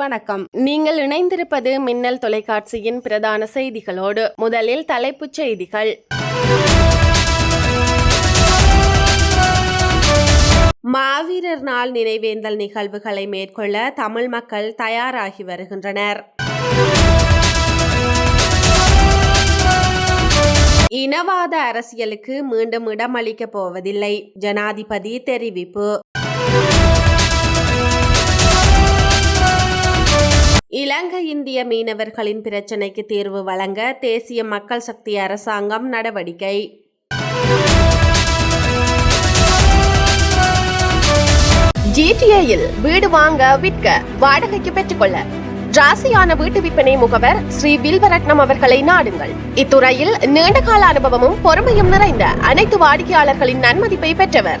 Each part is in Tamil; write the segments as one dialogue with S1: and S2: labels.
S1: வணக்கம். நீங்கள் இணைந்திருப்பது மின்னல் தொலைக்காட்சியின் பிரதான செய்திகளோடு முதலில் தலைப்புச் செய்திகள். மாவீரர் நாள் நினைவேந்தல் நிகழ்வுகளை மேற்கொள்ள தமிழ் மக்கள் தயாராகி வருகின்றனர். இனவாத அரசியலுக்கு மீண்டும் இடமளிக்கப் போவதில்லை. ஜனாதிபதி தெரிவிப்பு. இலங்கை இந்திய மீனவர்களின் பிரச்சினைக்கு தீர்வு வழங்க தேசிய மக்கள் சக்தி அரசாங்கம் நடவடிக்கை. ஜிடிஏயில் வீடு வாங்க விற்க வாடகைக்கு பெற்றுக்கொள்ள. ராசியான வீட்டு விற்பனை முகவர் ஸ்ரீ வில்வரட்னம் அவர்களை நாடுங்கள். இத்துறையில் நீண்டகால அனுபவமும் பொறுமையும் நிறைந்த அனைத்து வாடிக்கையாளர்களின் நன்மதிப்பை பெற்றவர்.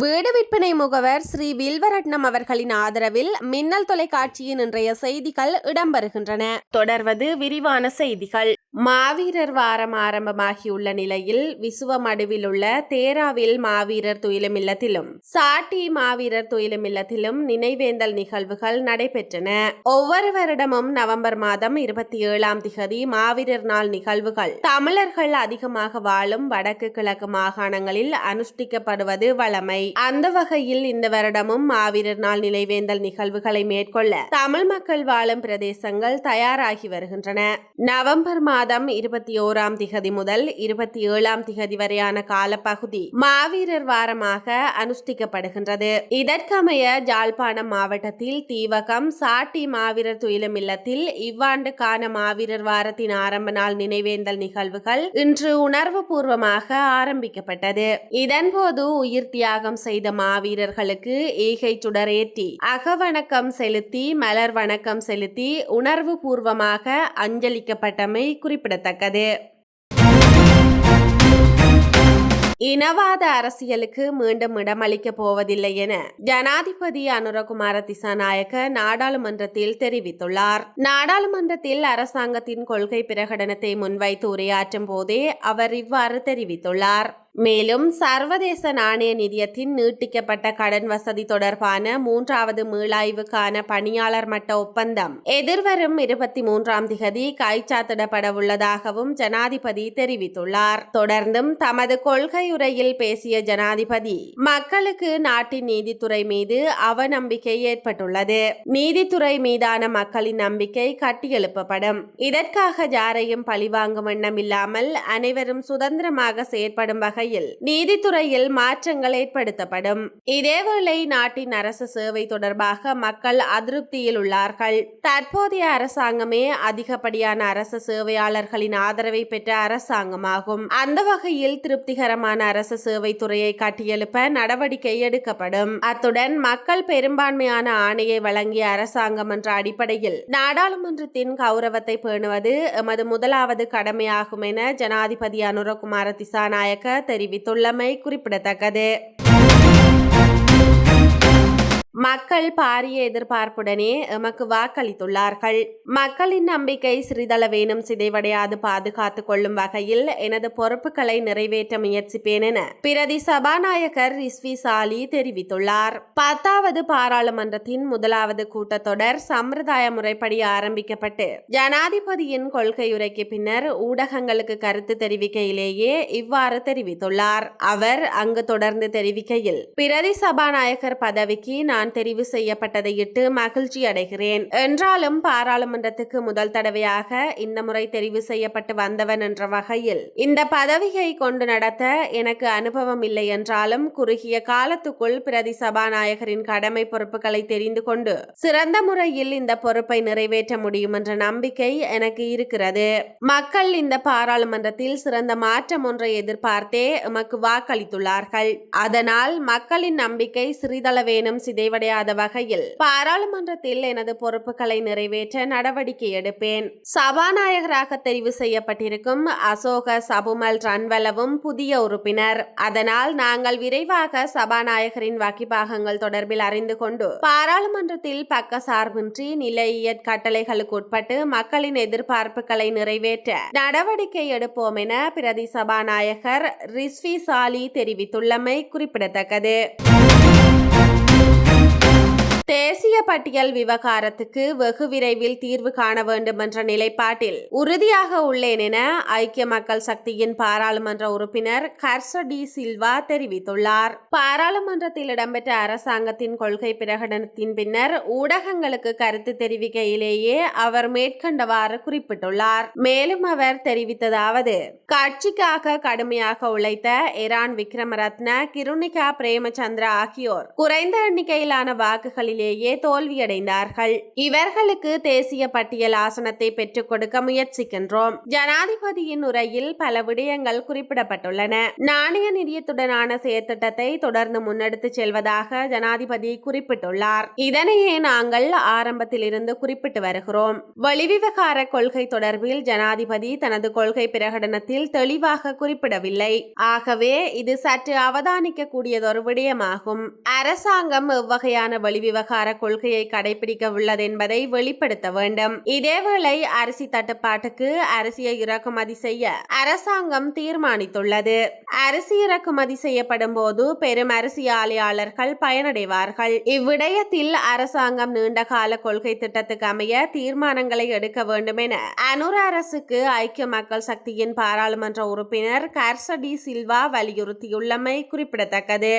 S1: வீடு விற்பனை முகவர் ஸ்ரீ வில்வரட்னம் அவர்களின் ஆதரவில் மின்னல் தொலைக்காட்சியின் இன்றைய செய்திகள் இடம்பெறுகின்றன. தொடர்வது விரிவான செய்திகள். மாவீரர் வாரம் ஆரம்பமாகியுள்ள நிலையில் விசுவமடுவில் உள்ள தேராவில் மாவீரர் துயிலுமில்லத்திலும் சாட்டி மாவீரர் துயிலுமில்லத்திலும் நினைவேந்தல் நிகழ்வுகள் நடைபெற்றன. ஒவ்வொரு வருடமும் நவம்பர் மாதம் இருபத்தி ஏழாம் திகதி மாவீரர் நாள் நிகழ்வுகள். தமிழர்கள் அதிகமாக வாழும் வடக்கு கிழக்கு மாகாணங்களில் அனுஷ்டிக்கப்படுவது வழமை. அந்த வகையில் இந்த வருடமும் மாவீரர் நாள் நினைவேந்தல் நிகழ்வுகளை மேற்கொள்ள தமிழ் மக்கள் வாழும் பிரதேசங்கள் தயாராகி வருகின்றன. நவம்பர் மாதம் இருபத்தி ஓராம் திகதி முதல் இருபத்தி ஏழாம் திகதி வரையான காலப்பகுதி மாவீரர் வாரமாக அனுஷ்டிக்கப்படுகின்றது. இதற்கமைய ஜாழ்ப்பாணம் மாவட்டத்தில் தீவகம் சாட்டி மாவீரர் துயிலும் இல்லத்தில் இவ்வாண்டுக்கான மாவீரர் வாரத்தின் ஆரம்ப நாள் நினைவேந்தல் நிகழ்வுகள் இன்று உணர்வு பூர்வமாக ஆரம்பிக்கப்பட்டது. இதன்போது உயிர் தியாகம் செய்த மாவீரர்களுக்கு ஈகை சுடரேற்றி. அகவணக்கம் செலுத்தி மலர் வணக்கம் செலுத்தி உணர்வு பூர்வமாக அஞ்சலிக்கப்பட்டமை குறிப்பிடத்தக்கது. இனவாத அரசியலுக்கு மீண்டும் இடமளிக்கப் போவதில்லை என ஜனாதிபதி அனுரகுமார திசாநாயக்க நாடாளுமன்றத்தில் தெரிவித்துள்ளார். நாடாளுமன்றத்தில் அரசாங்கத்தின் கொள்கை பிரகடனத்தை முன்வைத்து உரையாற்றும் போதே அவர் இவ்வாறு தெரிவித்துள்ளார். மேலும் சர்வதேச நாணய நிதியத்தின் நீட்டிக்கப்பட்ட கடன் வசதி தொடர்பான மூன்றாவது மீளாய்வுக்கான பணியாளர் மட்ட ஒப்பந்தம். எதிர்வரும் இருபத்தி மூன்றாம் திகதி கைச்சாத்திடப்பட உள்ளதாகவும் ஜனாதிபதி தெரிவித்துள்ளார். தொடர்ந்தும் தமது கொள்கையுறையில் பேசிய ஜனாதிபதி மக்களுக்கு நாட்டின் நீதித்துறை மீது அவநம்பிக்கை ஏற்பட்டுள்ளது. நீதித்துறை மீதான மக்களின் நம்பிக்கை கட்டியெழுப்பப்படும். இதற்காக யாரையும் பழிவாங்கும் எண்ணம் இல்லாமல் அனைவரும் சுதந்திரமாக செயற்படும் வகையில் நீதித்துறையில் மாற்றங்கள் ஏற்படுத்தப்படும். இதேவேளை நாட்டின் அரசு சேவை தொடர்பாக மக்கள் அதிருப்தியில் உள்ளார்கள். தற்போதைய அரசாங்கமே அதிகப்படியான அரசு சேவையாளர்களின் ஆதரவை பெற்ற அரசாங்கமாகும். அந்த வகையில் திருப்திகரமான அரசு சேவை துறையை கட்டியெழுப்ப நடவடிக்கை எடுக்கப்படும். அத்துடன் மக்கள் பெரும்பான்மையான ஆணையை வழங்கிய அரசாங்கம் என்ற அடிப்படையில் நாடாளுமன்றத்தின் கௌரவத்தை பேணுவது எமது முதலாவது கடமையாகும் என ஜனாதிபதி அனுரகுமார திசாநாயக்க தெரிவித்துள்ளமை குறிப்பிடத்தக்கது. மக்கள் பாரிய எதிர்பார்ப்புடனே எமக்கு வாக்களித்துள்ளார்கள். மக்களின் நம்பிக்கை சிறிதளவேனும் சிதைவடையாது பாதுகாத்துக் கொள்ளும் வகையில் எனது பொறுப்புகளை நிறைவேற்ற முயற்சிப்பேன் என பிரதி சபாநாயகர் ரிஸ்வி சாலி தெரிவித்துள்ளார். பத்தாவது பாராளுமன்றத்தின் முதலாவது கூட்டத்தொடர் சம்பிரதாய முறைப்படி ஆரம்பிக்கப்பட்டு ஜனாதிபதியின் கொள்கையுரைக்கு பின்னர் ஊடகங்களுக்கு கருத்து தெரிவிக்கையிலேயே இவ்வாறு தெரிவித்துள்ளார். அவர் அங்கு தொடர்ந்து தெரிவிக்கையில் பிரதி சபாநாயகர் பதவிக்கு நான் தெரிவு செய்யப்பட்டதையிட்டு மகிழ்ச்சி அடைகிறேன். என்றாலும் பாராளுமன்றத்துக்கு முதல் தடவையாக இந்த முறை தெரிவு செய்யப்பட்டு வந்தவன் என்ற வகையில் இந்த பதவியை கொண்டு நடத்த எனக்கு அனுபவம் இல்லை என்றாலும் குறுகிய காலத்துக்குள் பிரதி சபாநாயகரின் கடமை பொறுப்புகளை தெரிந்து கொண்டு சிறந்த முறையில் இந்த பொறுப்பை நிறைவேற்ற முடியும் என்ற நம்பிக்கை எனக்கு இருக்கிறது. மக்கள் இந்த பாராளுமன்றத்தில் சிறந்த மாற்றம் ஒன்றை எதிர்பார்த்தே எமக்கு வாக்களித்துள்ளார்கள். அதனால் மக்களின் நம்பிக்கை சிறிதளவேனும் சிதைவடை நிறைவடையாத வகையில் பாராளுமன்றத்தில் எனது பொறுப்புகளை நிறைவேற்ற நடவடிக்கை எடுப்பேன். சபாநாயகராக தெரிவு செய்யப்பட்டிருக்கும் அசோக சபுமல் ரன்வலவும் புதிய உறுப்பினர். அதனால் நாங்கள் விரைவாக சபாநாயகரின் வகிபாகங்கள் தொடர்பில் அறிந்து கொண்டு பாராளுமன்றத்தில் பக்க சார்பின்றி நிலையியற் கட்டளைகளுக்கு உட்பட்டு மக்களின் எதிர்பார்ப்புகளை நிறைவேற்ற நடவடிக்கை எடுப்போம் என பிரதி சபாநாயகர் ரிஸ்வி சாலி தெரிவித்துள்ளமை குறிப்பிடத்தக்கது. பட்டியல் விவகாரத்துக்கு வெகு விரைவில் தீர்வு காண வேண்டும் என்ற நிலைப்பாட்டில் உறுதியாக உள்ளேன் என ஐக்கிய மக்கள் சக்தியின் பாராளுமன்ற உறுப்பினர் கர்ச டி சில்வா தெரிவித்துள்ளார். பாராளுமன்றத்தில் இடம்பெற்ற அரசாங்கத்தின் கொள்கை பிரகடனத்தின் பின்னர் ஊடகங்களுக்கு கருத்து தெரிவிக்கையிலேயே அவர் மேற்கண்டவாறு குறிப்பிட்டுள்ளார். மேலும் அவர் தெரிவித்ததாவது கட்சிக்காக கடுமையாக உழைத்த இரான் விக்ரமரத்ன கிருணிகா பிரேமச்சந்திரா ஆகியோர் குறைந்த எண்ணிக்கையிலான வாக்குகளிலேயே தோல்வியடைந்தார்கள். இவர்களுக்கு தேசிய பட்டியல் ஆசனத்தை பெற்றுக் கொடுக்க முயற்சிக்கின்றோம். ஜனாதிபதியின் உரையில் பல விடயங்கள் குறிப்பிடப்பட்டுள்ளன. நாணய நிதியத்துடனான செயற்திட்டத்தை தொடர்ந்து முன்னெடுத்து செல்வதாக ஜனாதிபதி குறிப்பிட்டுள்ளார். இதனையே நாங்கள் ஆரம்பத்தில் இருந்து குறிப்பிட்டு வருகிறோம். வெளிவிவகார கொள்கை தொடர்பில் ஜனாதிபதி தனது கொள்கை பிரகடனத்தில் தெளிவாக குறிப்பிடவில்லை. ஆகவே இது சற்று அவதானிக்க கூடியதொரு விடயமாகும். அரசாங்கம் எவ்வகையான வெளிவிவகார கொள்கையை கடைபிடிக்க உள்ளது என்பதை வெளிப்படுத்த வேண்டும். இதேவேளை அரிசி தட்டுப்பாட்டுக்கு அரிசியை இறக்குமதி செய்ய அரசாங்கம் தீர்மானித்துள்ளது. அரிசி இறக்குமதி செய்யப்படும் போது பெரும் அரிசி ஆலையாளர்கள் பயனடைவார்கள். இவ்விடயத்தில் அரசாங்கம் நீண்டகால கொள்கை திட்டத்துக்கு அமைய தீர்மானங்களை எடுக்க வேண்டும் என அனுர அரசுக்கு ஐக்கிய மக்கள் சக்தியின் பாராளுமன்ற உறுப்பினர் கர்சடி சில்வா வலியுறுத்தியுள்ளமை குறிப்பிடத்தக்கது.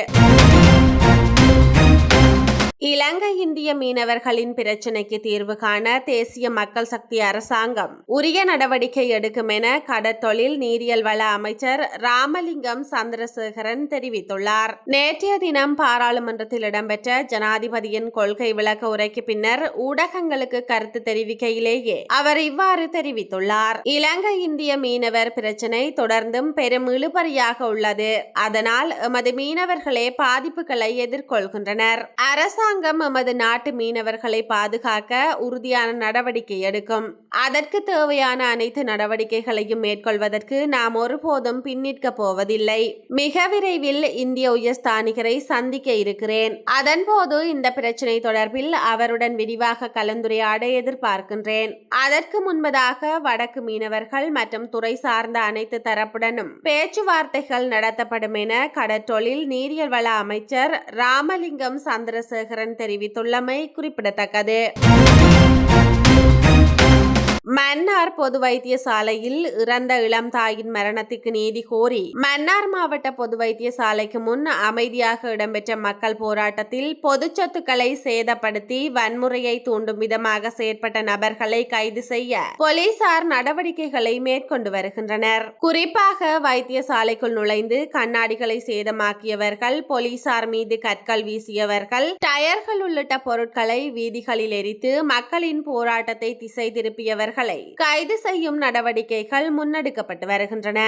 S1: இலங்கை இந்திய மீனவர்களின் பிரச்சினைக்கு தீர்வு காண தேசிய மக்கள் சக்தி அரசாங்கம் உரிய நடவடிக்கை எடுக்கும் என கடற்தொழில் நீரியல் வள அமைச்சர் ராமலிங்கம் சந்திரசேகரன் தெரிவித்துள்ளார். நேற்றைய தினம் பாராளுமன்றத்தில் இடம்பெற்ற ஜனாதிபதியின் கொள்கை விளக்க உரைக்கு பின்னர் ஊடகங்களுக்கு கருத்து தெரிவிக்கையிலேயே அவர் இவ்வாறு தெரிவித்துள்ளார். இலங்கை இந்திய மீனவர் பிரச்சினை தொடர்ந்தும் பெரும் இழுபறியாக உள்ளது. அதனால் எமது மீனவர்களே பாதிப்புகளை எதிர்கொள்கின்றனர். அரசாங்கம் எமது நாட்டு மீனவர்களை பாதுகாக்க உறுதியான நடவடிக்கை எடுக்கும். அதற்கு தேவையான அனைத்து நடவடிக்கைகளையும் மேற்கொள்வதற்கு நாம் ஒருபோதும் பின்னிற்க போவதில்லை. மிக விரைவில் இந்திய உயர்ஸ்தானிகரை சந்திக்க இருக்கிறேன். அதன்போது இந்த பிரச்சினை தொடர்பில் அவருடன் விரிவாக கலந்துரையாட எதிர்பார்க்கின்றேன். அதற்கு முன்பதாக வடக்கு மீனவர்கள் மற்றும் துறை சார்ந்த அனைத்து தரப்புடனும் பேச்சுவார்த்தைகள் நடத்தப்படும் என கடற்றொழில் நீரியல் வள அமைச்சர் ராமலிங்கம் சந்திரசேகரன் தெரிவித்துள்ளமை குறிப்பிடத்தக்கது. மன்னார் பொது வைத்தியசாலையில் இறந்த இளம் தாயின் மரணத்துக்கு நீதி கோரி மன்னார் மாவட்ட பொது வைத்தியசாலைக்கு முன் அமைதியாக இடம்பெற்ற மக்கள் போராட்டத்தில் பொது சொத்துக்களை சேதப்படுத்தி வன்முறையை தூண்டும் விதமாக செயற்பட்ட நபர்களை கைது செய்ய போலீசார் நடவடிக்கைகளை மேற்கொண்டு வருகின்றனர். குறிப்பாக வைத்தியசாலைக்குள் நுழைந்து கண்ணாடிகளை சேதமாக்கியவர்கள் போலீசார் மீது கற்கள் வீசியவர்கள் டயர்கள் உள்ளிட்ட பொருட்களை வீதிகளில் எரித்து மக்களின் போராட்டத்தை திசை திருப்பியவர்கள் கைது செய்யும் நடவடிக்கைகள் முன்னெடுக்கப்பட்டு வருகின்றன.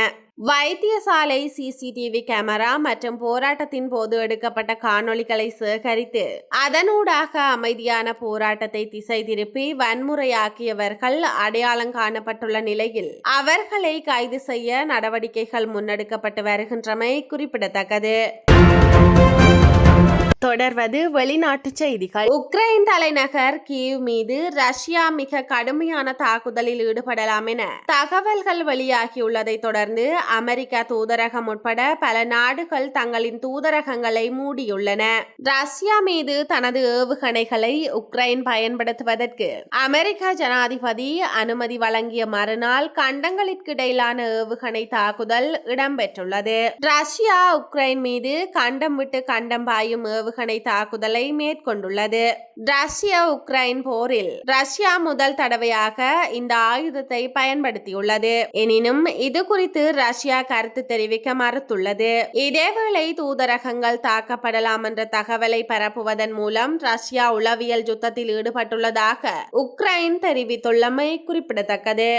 S1: வைத்தியசாலை சிசிடிவி கேமரா மற்றும் போராட்டத்தின் போது எடுக்கப்பட்ட காணொளிகளை சேகரித்து அதனூடாக அமைதியான போராட்டத்தை திசை திருப்பி வன்முறையாக்கியவர்கள் அடையாளம் காணப்பட்டுள்ள நிலையில் அவர்களை கைது செய்ய நடவடிக்கைகள் முன்னெடுக்கப்பட்டு வருகின்றமை குறிப்பிடத்தக்கது. தொடர்வது வெளிநாட்டு செய்திகள். உக்ரைன் தலைநகர் கீவ் மீது ரஷ்யா மிக கடுமையான தாக்குதலில் ஈடுபடலாம் என தகவல்கள் வெளியாகியுள்ளதை தொடர்ந்து அமெரிக்க தூதரகம் உட்பட பல நாடுகள் தங்களின் தூதரகங்களை மூடியுள்ளன. ரஷ்யா மீது தனது ஏவுகணைகளை உக்ரைன் பயன்படுத்துவதற்கு அமெரிக்க ஜனாதிபதி அனுமதி வழங்கிய மறுநாள் கண்டங்களுக்கிடையிலான ஏவுகணை தாக்குதல் இடம்பெற்றுள்ளது. ரஷ்யா உக்ரைன் மீது கண்டம் விட்டு கண்டம் பாயும் ஏவு ஏவுகணை தாக்குதலை மேற்கொண்டுள்ளது. ரஷ்ய உக்ரைன் போரில் ரஷ்யா முதல் தடவையாக இந்த ஆயுதத்தை பயன்படுத்தியுள்ளது. எனினும் இது குறித்து ரஷ்யா கருத்து தெரிவிக்க மறுத்துள்ளது. இதேவேளை தூதரகங்கள் தாக்கப்படலாம் என்ற தகவலை பரப்புவதன் மூலம் ரஷ்யா உளவியல் யுத்தத்தில் ஈடுபட்டுள்ளதாக உக்ரைன் தெரிவித்துள்ளமை குறிப்பிடத்தக்கது.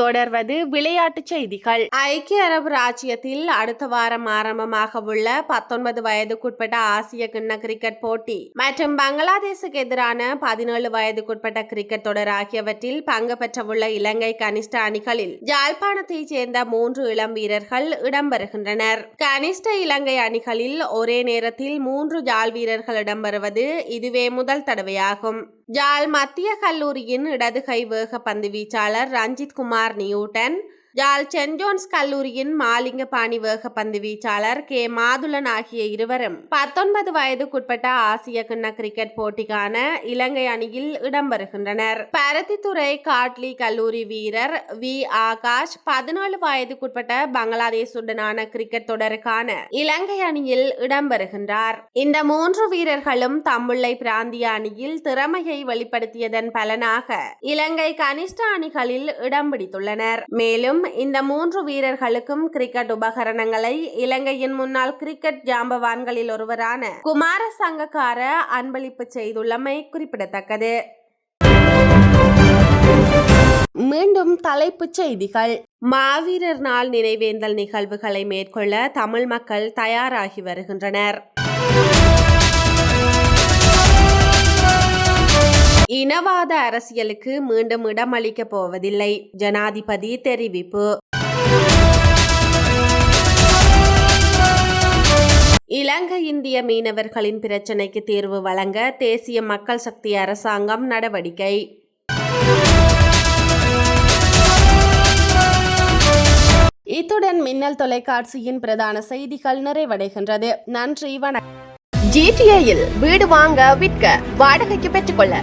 S1: தொடர்வது விளையாட்டுச் செய்திகள். ஐக்கிய அரபு ராஜ்யத்தில் அடுத்த வாரம் ஆரம்பமாக உள்ள பத்தொன்பது வயதுக்குட்பட்ட ஆசிய கிண்ண கிரிக்கெட் போட்டி மற்றும் பங்களாதேசுக்கு எதிரான பதினேழு வயதுக்குட்பட்ட கிரிக்கெட் தொடர் ஆகியவற்றில் பங்கு பெற்றவுள்ள இலங்கை கனிஷ்ட அணிகளில் யாழ்ப்பாணத்தைச் சேர்ந்த மூன்று இளம் வீரர்கள் இடம்பெறுகின்றனர். கனிஷ்ட இலங்கை அணிகளில் ஒரே நேரத்தில் மூன்று யாழ் வீரர்கள் இடம்பெறுவது இதுவே முதல் தடவையாகும். யாழ் மத்திய கல்லூரியின் இடதுகை வேக பந்து வீச்சாளர் Ranjith Kumar Newton Yarl saint John's கல்லூரியின் மாலிங்கபாணி வேக பந்து வீச்சாளர் கே. மாதுளன் ஆகிய இருவரும் பத்தொன்பது வயதுக்குட்பட்ட ஆசிய கிண்ண கிரிக்கெட் போட்டிக்கான இலங்கை அணியில் இடம்பெறுகின்றனர் பருத்தித்துறை காட்லி கல்லூரி வீரர் வி. ஆகாஷ் பதினேழு வயதுக்குட்பட்ட பங்களாதேஷுடனான கிரிக்கெட் தொடருக்கான இலங்கை அணியில் இடம்பெறுகின்றார் இந்த மூன்று வீரர்களும் தம்புள்ளை பிராந்திய அணியில் திறமையை வெளிப்படுத்தியதன் பலனாக இலங்கை கனிஷ்ட அணிகளில் இடம் பிடித்துள்ளனர். மேலும் இந்த மூன்று வீரர்களுக்கும் கிரிக்கெட் உபகரணங்களை இலங்கையின் முன்னாள் கிரிக்கெட் ஜாம்பவான்களில் ஒருவரான குமார சங்கக்கார அன்பளிப்பு செய்துள்ளமை குறிப்பிடத்தக்கது. மீண்டும் தலைப்புச் செய்திகள். மாவீரர் நாள் நினைவேந்தல் நிகழ்வுகளை மேற்கொள்ள தமிழ் மக்கள் தயாராகி வருகின்றனர். இனவாத அரசியலுக்கு மீண்டும் இடமளிக்கப் போவதில்லை. ஜனாதிபதி தெரிவிப்பு. இலங்கை இந்திய மீனவர்களின் பிரச்சினைக்கு தீர்வு வழங்க தேசிய மக்கள் சக்தி அரசாங்கம் நடவடிக்கை. இத்துடன் மின்னல் தொலைக்காட்சியின் பிரதான செய்திகள் நிறைவடைகின்றது. நன்றி வணக்கம். ஜிடிஏயில் வீடு வாங்க விற்க வாடகைக்கு பெற்றுக்கொள்ள.